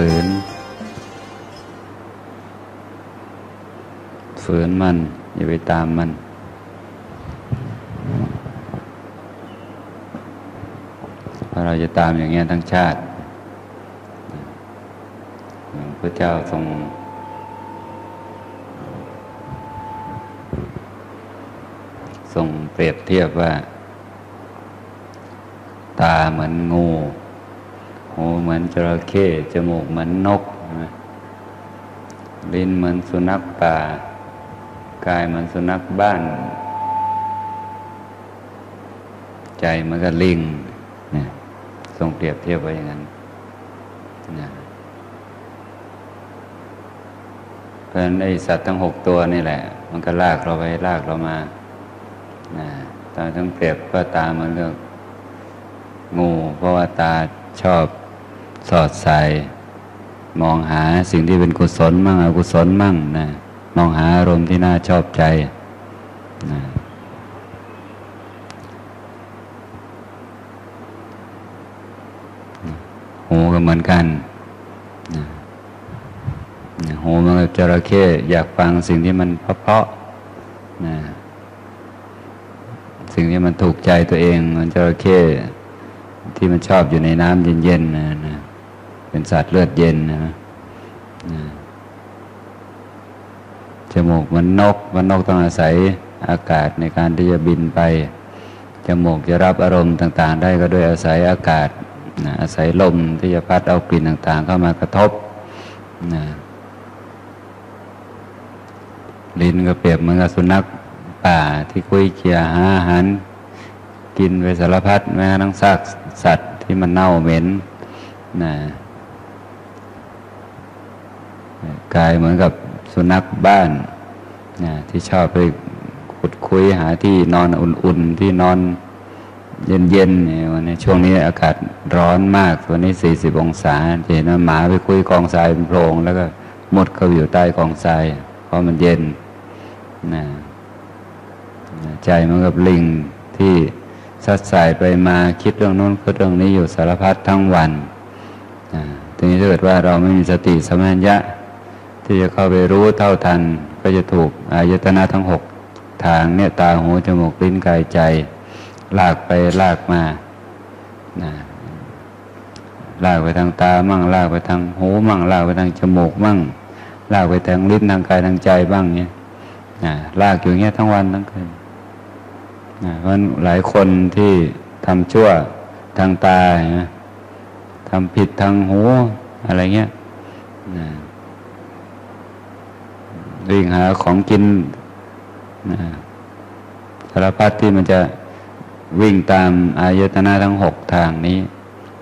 ฝืน ฝืนมัน อย่าไปตามมันเพราะเราจะตามอย่างเงี้ยทั้งชาติพระเจ้าทรงทรงเปรียบเทียบว่า ตาเหมือนงู หูเหมือนจระเข้จมูกเหมือนนกลิ้นเหมือนสุนัขป่า กายเหมือนสุนัขบ้าน ใจมือนกับลิงเนี่ยทรงเปรียบเทียบไว้อย่างนั้นนะเพราะฉะนั้นไอสัตว์ทั้งหกตัวนี่แหละ มันก็ลากเราไปลากเรามานะตาทั้งเปรียบก็ตามันก็งูเพราะว่าตาชอบ สอดใส่มองหาสิ่งที่เป็นกุศลมั่งอกุศลมั่งนะมองหาอารมณ์ที่น่าชอบใจนะหูก็เหมือนกันนะหูมันก็จระเข้อยากฟังสิ่งที่มันเพาะๆนะสิ่งที่มันถูกใจตัวเอง มันจระเข้ที่มันชอบอยู่ในน้ำเย็นๆนะ เป็นสัตว์เลือดเย็นนะนะจมูกมันนก มันนกต้องอาศัยอากาศในการที่จะบินไป จมูกจะรับอารมณ์ต่าง ๆ ได้ก็ด้วยอาศัยอากาศ อาศัยลมที่จะพัดเอากลิ่นต่าง ๆ เข้ามากระทบนะลิ้นก็เปรียบเหมือนกับสุนัขป่าที่คุยเคียหาอาหารกินไปสารพัดแม้ทั้งซากสัตว์ที่มันเน่าเหม็นนะ กายเหมือนกับสุนัขบ้านนะที่ชอบไปขุดคุยหาที่นอนอุ่นๆ ที่นอนเย็นๆเนี่ยวันนี้ช่วงนี้อากาศร้อนมาก วันนี้สี่สิบองศาจะเห็นว่าหมาไปคุยกองทรายเป็นโพรง แล้วก็มดเขาอยู่ใต้กองทรายเพราะมันเย็นนะใจมันกับลิงที่ซัดสายไปมาคิดเรื่องโน้นคิดเรื่องนี้อยู่สารพัดทั้งวันทีนี้ถ้าเกิดว่าเราไม่มีสติสมัญญะ ที่จะเข้าไปรู้เท่าทันก็จะถูกอายตนะทั้งหกทางเนี่ยตาหูจมูกลิ้นกายใจ ลากไปลากมานะลากไปทางตามั่งลากไปทางหูมั่งลากไปทางจมูกมั่ง ลากไปทางลิ้นทางกายทางใจบ้างเนี่ยนะลากอยู่เงี้ยทั้งวันทั้งคืนนะเพราะหลายคนที่ทำชั่วทางตาทำผิดทางหูอะไรเงี้ยนะ วิ่งหาของกินนะสารพัดที่มันจะวิ่งตามอายตนะทั้งหกทางนี้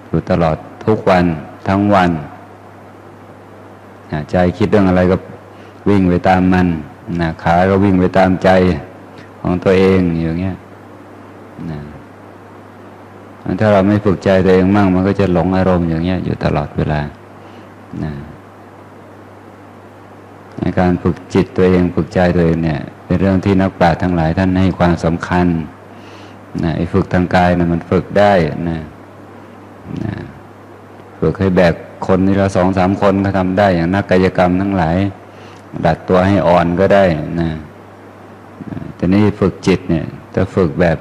อยู่ตลอดทุกวันทั้งวันนะใจคิดเรื่องอะไรก็วิ่งไปตามมันนะขาก็วิ่งไปตามใจของตัวเองอย่างเงี้ยนะถ้าเราไม่ฝึกใจตัวเองมั่ง มันก็จะหลงอารมณ์อย่างเงี้ยอยู่ตลอดเวลานะ การฝึกจิตตัวเองฝึกใจตัวเองเนี่ย เป็นเรื่องที่นักปราชญ์ทั้งหลายท่านให้ความสำคัญนะไอ้ฝึกทางกายนะมันฝึกได้นะนะฝึกให้แบกคนนี่เราสองสามคนก็ทำได้อย่างนักกายกรรมทั้งหลาย ดัดตัวให้อ่อนก็ได้นะแต่นี่ฝึกจิตเนี่ยจะฝึกแบบ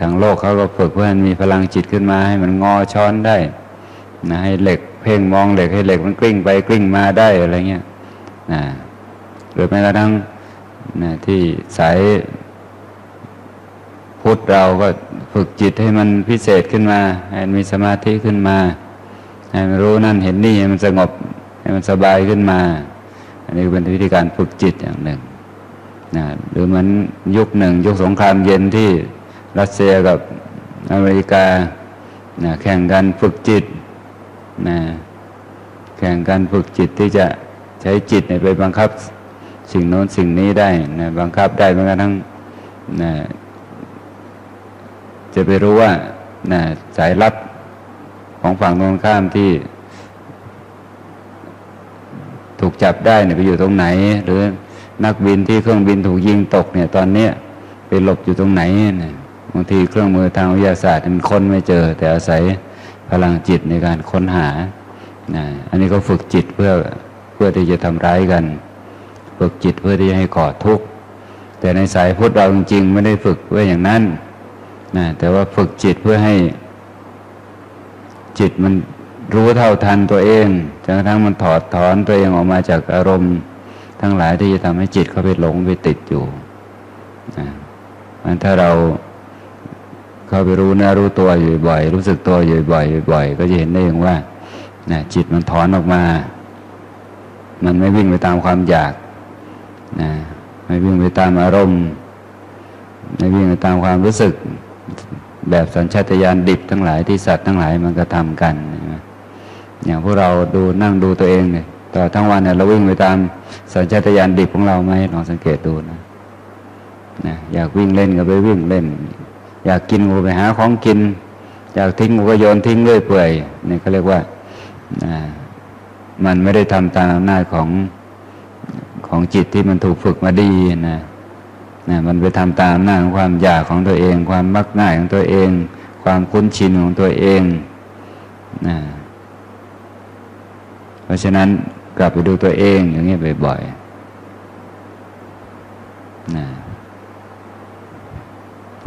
ทางโลกเขาก็ฝึกเพื่อให้มีพลังจิตขึ้นมาให้มันงอช้อนได้นะให้เหล็กเพ่งมองเหล็กให้เหล็กมันกลิ้งไปกลิ้งมาได้อะไรเงี้ย นะหรือแม้กระทั่งนะที่สายพุทธเราก็ฝึกจิตให้มันพิเศษขึ้นมา ให้มันมีสมาธิขึ้นมา ให้มันรู้นั่นเห็นนี่ให้มันสงบ ให้มันสบายขึ้นมา อันนี้เป็นวิธีการฝึกจิตอย่างหนึ่งนะหรือเหมือนยุคหนึ่ง ยุคสงครามเย็นที่รัสเซียกับอเมริกานะแข่งกันฝึกจิตนะแข่งกันฝึกจิตที่จะ ใช้จิตไปบังคับสิ่งโน้นสิ่งนี้ได้นะบังคับได้แม้กระทั่งนะจะไปรู้ว่านะสายลับของฝั่งตรงข้ามที่ ถูกจับได้เนี่ยไปอยู่ตรงไหน หรือนักบินที่เครื่องบินถูกยิงตกเนี่ยตอนเนี้ยไปหลบอยู่ตรงไหนเนี่ยบางทีเครื่องมือทางวิทยาศาสตร์มันค้นไม่เจอ แต่อาศัยพลังจิตในการค้นหานะอันนี้ก็ฝึกจิตเพื่อ พื่อที่จะทำร้ายกัน ฝึกจิตเพื่อที่จะให้ก่อทุกข์แต่ในสายพุทธเราจริงๆไม่ได้ฝึกไว้อย่างนั้นนะแต่ว่าฝึกจิตเพื่อให้ จิตมันรู้เท่าทันตัวเองจนกระทั่งมันถอดถอนตัวเองออกมาจากอารมณ์ ทั้งหลายที่จะทำให้จิตเขาไปหลงไปติดอยู่นะมันถ้าเราเข้าไปรู้เนื้อรู้ตัวอยู่บ่อย รู้สึกตัวอยู่บ่อยบ่อยก็จะเห็นได้เองว่านะจิตมันถอนออกมา มันไม่วิ่งไปตามความอยากนะไม่วิ่งไปตามอารมณ์ ไม่วิ่งไปตามความรู้สึก แบบสัญชาตญาณดิบทั้งหลายที่สัตว์ทั้งหลายมันก็ทำกันอย่างพวกเราดูนั่งดูตัวเองเนี่ยต่อทั้งวันเนี่ยเราวิ่งไปตามสัญชาตญาณดิบของเราไหมลองสังเกตดูนะนะอยากวิ่งเล่นก็ไปวิ่งเล่น อยากกินก็ไปหาของกิน อยากทิ้งก็โยนทิ้งเรื่อยเปื่อยนี่เขาเรียกว่านะ มันไม่ได้ทำตามอำนาจของของจิตที่มันถูกฝึกมาดีนะนะมันไปทำตามหน้าของความอยากของตัวเอง ความมักง่ายของตัวเอง ความคุ้นชินของตัวเองนะเพราะฉะนั้นกลับไปดูตัวเองอย่างนี้บ่อยๆนะ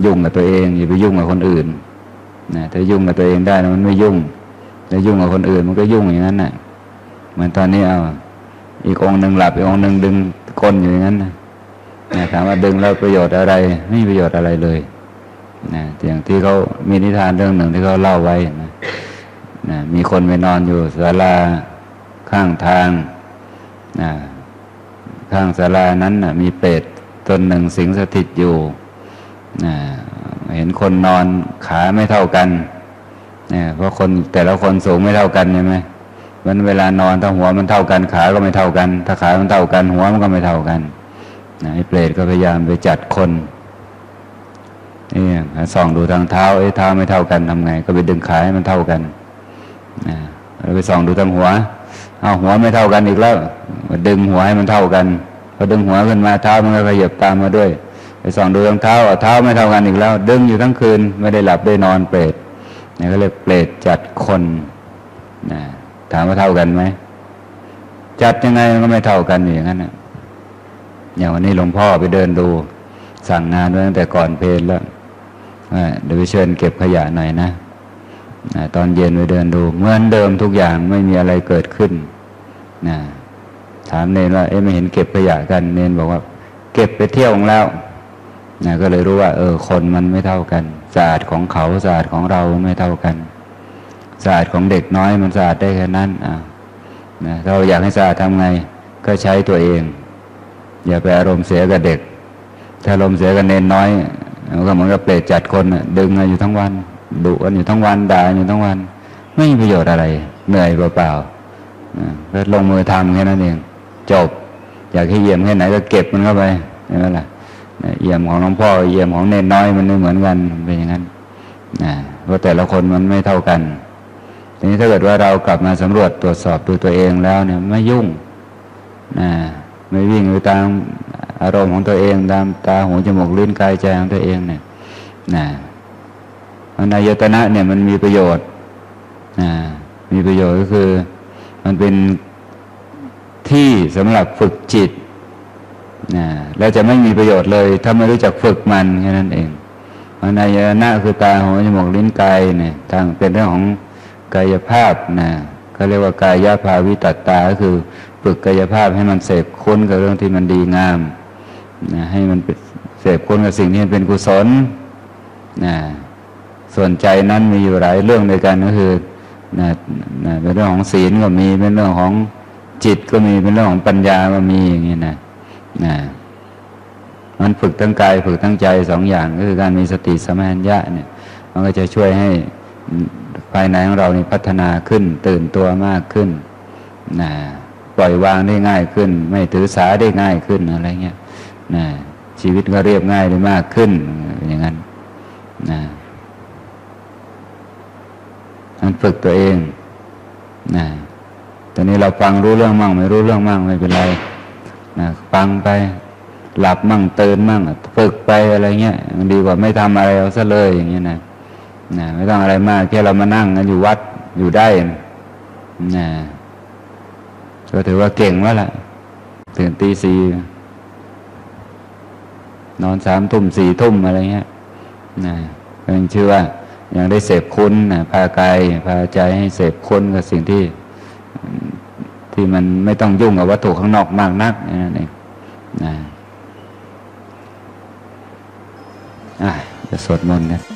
ยุ่งกับตัวเองอย่าไปยุ่งกับคนอื่นนะถ้ายุ่งกับตัวเองได้มันไม่ยุ่งถ้ายุ่งกับคนอื่นมันก็ยุ่งอย่างนั้นนะ่ะ เหมือนตอนนี้เอาอีกองหนึ่งหลับอีกองหนึ่งดึงก้นอยู่อย่างนั้นนะถามว่าดึงแล้วประโยชน์อะไร ไม่มีประโยชน์อะไรเลยนะอย่างที่เขามีนิทานเรื่องหนึ่งที่เขาเล่าไว้นะนะมีคนไปนอนอยู่ศาลาข้างทางนะข้างศาลานั้นนะมีเป็ดตนหนึ่งสิงสถิตอยู่นะเห็นคนนอนขาไม่เท่ากันนะเพราะคนแต่ละคนสูงไม่เท่ากันใช่ไหม มันเวลานอนถ้าหัวมันเท่ากันขาก็ไม่เท่ากัน ถ้าขามันเท่ากัน หัวมันก็ไม่เท่ากันนะไอ้เปรตก็พยายามไปจัดคนนี่ส่องดูทางเท้าไอ้เท้าไม่เท่ากันทำไง ก็ไปดึงขาให้มันเท่ากันนะแล้วไปส่องดูทางหัวเอาหัวไม่เท่ากันอีกแล้วดึงหัวให้มันเท่ากันพอดึงหัวขึ้นมาเท้ามันก็ขยับตามมาด้วย ไปส่องดูทางเท้าเท้าไม่เท่ากันอีกแล้ว ดึงอยู่ทั้งคืนไม่ได้หลับได้นอนเปรตนี่ก็เรียกเปรตจัดคนนะ ถามว่าเท่ากันไหมจัดยังไงมันก็ไม่เท่ากันอย่างนั้นนะอย่างวันนี้หลวงพ่อไปเดินดู สั่งงานไว้ตั้งแต่ก่อนเพลแล้วเดี๋ยวไปเชิญเก็บขยะหน่อยนะตอนเย็นไปเดินดูเหมือนเดิมทุกอย่างไม่มีอะไรเกิดขึ้นนะถามเนนว่า เอ๊ะไม่เห็นเก็บขยะกัน เนนบอกว่า เก็บไปเที่ยวของแล้วนะก็เลยรู้ว่า เออ คนมันไม่เท่ากันสะอาดของเขาสะอาดของเราไม่เท่ากัน สะอาดของเด็กน้อยมันสะอาดได้แค่นั้นอ่านะเราอยากให้สะอาดทำไง ก็ใช้ตัวเอง อย่าไปอารมณ์เสียกับเด็ก ถ้าอารมณ์เสียกับเนนน้อยก็เหมือนกับเปรตจัดคนดึงอยู่ทั้งวันดุกันอยู่ทั้งวันด่าอยู่ทั้งวัน ไม่มีประโยชน์อะไร เหนื่อยเปล่าๆก็ลงมือทำแค่นั้นเอง จบ อยากให้เยี่ยมแค่ไหนก็เก็บมันเข้าไปใช่ไหละเยี่ยมของหลวงพ่อเยี่ยมของเนนน้อยมันไม่เหมือนกันเป็นอย่างนั้นนะเพราะแต่ละคนมันไม่เท่ากัน นี้ถ้าเกิดว่าเรากลับมาสำรวจตรวจสอบดูตัวเองแล้วเนี่ยไม่ยุ่งนะไม่วิ่งไปตามอารมณ์ของตัวเองตามตาหูจมูกลิ้นกายใจของตัวเองเนี่ยนะมันอายตนะเนี่ยมันมีประโยชน์นะมีประโยชน์ก็คือ มันเป็นที่สำหรับฝึกจิตนะแล้วจะไม่มีประโยชน์เลย ถ้าไม่รู้จักฝึกมันแค่นั้นเองมันอายตนะคือตาหูจมูกลิ้นกายเนี่ยทางเป็นเรื่องของ กายภาพนะเขาเรียกว่ากายภาวิตัตตาก็คือฝึกกายภาพให้มันเสพคุ้นกับเรื่องที่มันดีงามนะให้มันเสพคุ้นกับสิ่งที่เป็นกุศลนะส่วนใจนั้นมีอยู่หลายเรื่องในกันก็คือนะนะเป็นเรื่องของศีลก็มีเป็นเรื่องของจิตก็มีเป็นเรื่องของปัญญาก็มีอย่างนี้นะนะมันฝึกทั้งกายฝึกทั้งใจสองอย่างก็คือการมีสติสมัญญะเนี่ย มันก็จะช่วยให้ ภายในของเรานี่พัฒนาขึ้น ตื่นตัวมากขึ้นนะปล่อยวางได้ง่ายขึ้น ไม่ถือสาได้ง่ายขึ้นอะไรเงี้ยนะชีวิตก็เรียบง่ายได้มากขึ้นอย่างนั้นนะมันฝึกตัวเองนะตอนนี้เราฟังรู้เรื่องมั่ง ไม่รู้เรื่องมั่งไม่เป็นไรนะฟังไป หลับมั่งตื่นมั่งฝึกไปอะไรเงี้ยดีกว่าไม่ทำอะไรเอาซะเลยอย่างเงี้ยนะ นะไม่ต้องอะไรมาก แค่เรามานั่งกันอยู่วัดอยู่ได้นะก็ถือว่าเก่งแล้วล่ะตื่นตีสี่นอนสามทุ่มสี่ทุ่มอะไรเงี้ยนะก็ยังชื่อว่ายังได้เสพคุณนะพากายพาใจให้เสพคุณกับสิ่งที่ที่มันไม่ต้องยุ่งกับวัตถุข้างนอกมากนักนั่นเองนะอะจะสวดมนต์กัน